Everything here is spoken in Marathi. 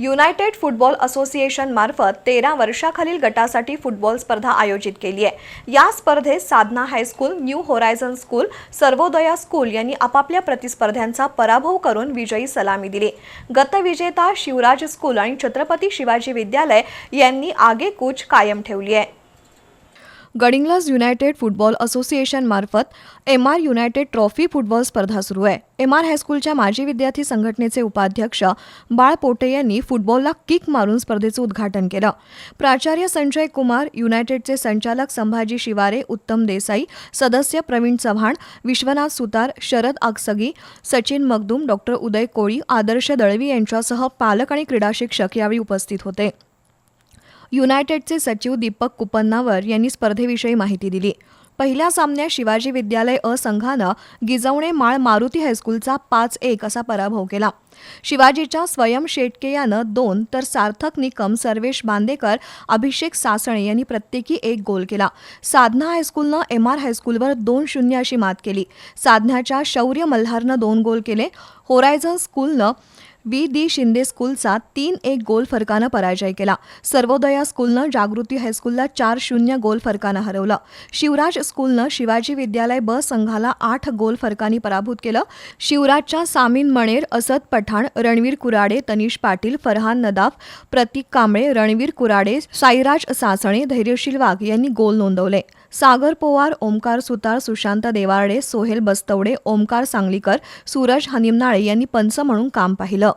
युनायटेड फुटबॉल असोसिएशन मार्फत तेरा वर्षाखालील गटासाठी फुटबॉल स्पर्धा आयोजित केली आहे. या स्पर्धेत Sadhana high school new horizon school Sarvodaya school यांनी आपापल्या प्रतिस्पर्ध्यांचा पराभव करून विजयी सलामी दिली. गतविजेता शिवराज स्कूल आणि छत्रपती शिवाजी विद्यालय यांनी आगेकूच कायम ठेवली आहे. Gadhinglaj United football असोसिएशनमार्फत M R united trophy football स्पर्धा सुरू आहे. एम आर हायस्कूलच्या माजी विद्यार्थी संघटनेचे उपाध्यक्ष बाळ पोटे यांनी फुटबॉलला किक मारून स्पर्धेचं उद्घाटन केलं. प्राचार्य संजय कुमार युनायटेडचे संचालक संभाजी शिवारे उत्तम देसाई सदस्य प्रवीण चव्हाण विश्वनाथ सुतार शरद आगसगी सचिन मगदूम डॉक्टर उदय कोळी आदर्श दळवी यांच्यासह पालक आणि क्रीडा शिक्षक यावेळी उपस्थित होते. युनायटेडचे सचिव दीपक कुपन्नावर यांनी स्पर्धेविषयी माहिती दिली. पहिल्या सामन्यात शिवाजी विद्यालय अ संघानं गिजवणे माळ मारुती हायस्कूलचा पाच एक असा पराभव केला. शिवाजीच्या स्वयं शेटके यानं दोन तर सार्थक निकम सर्वेश बांदेकर अभिषेक सासणे यांनी प्रत्येकी एक गोल केला. साधना हायस्कूलनं एम आर हायस्कूलवर दोन शून्य अशी मात केली. साधनाच्या शौर्य मल्हारनं दोन गोल केले. होरायझन स्कूलनं बी. दी शिंदे स्कूलचा तीन एक गोल फरकानं पराजय केला. सर्वोदया स्कूलनं जागृती हायस्कूलला चार शून्य गोल फरकानं हरवलं. शिवराज स्कूलनं शिवाजी विद्यालय ब संघाला आठ गोल फरकानी पराभूत केलं. शिवराजच्या सामीन मणेर असद पठाण रणवीर कुराडे तनिष पाटील फरहान नदाफ प्रतीक कांबळे रणवीर कुराडे साईराज सासणे धैर्यशील वाघ यांनी गोल नोंदवले. सागर पोवार ओमकार सुतार सुशांत देवारडे सोहेल बस्तवडे ओमकार सांगलीकर सूरज हनिमनाळे यांनी पंच म्हणून काम पाहिलं.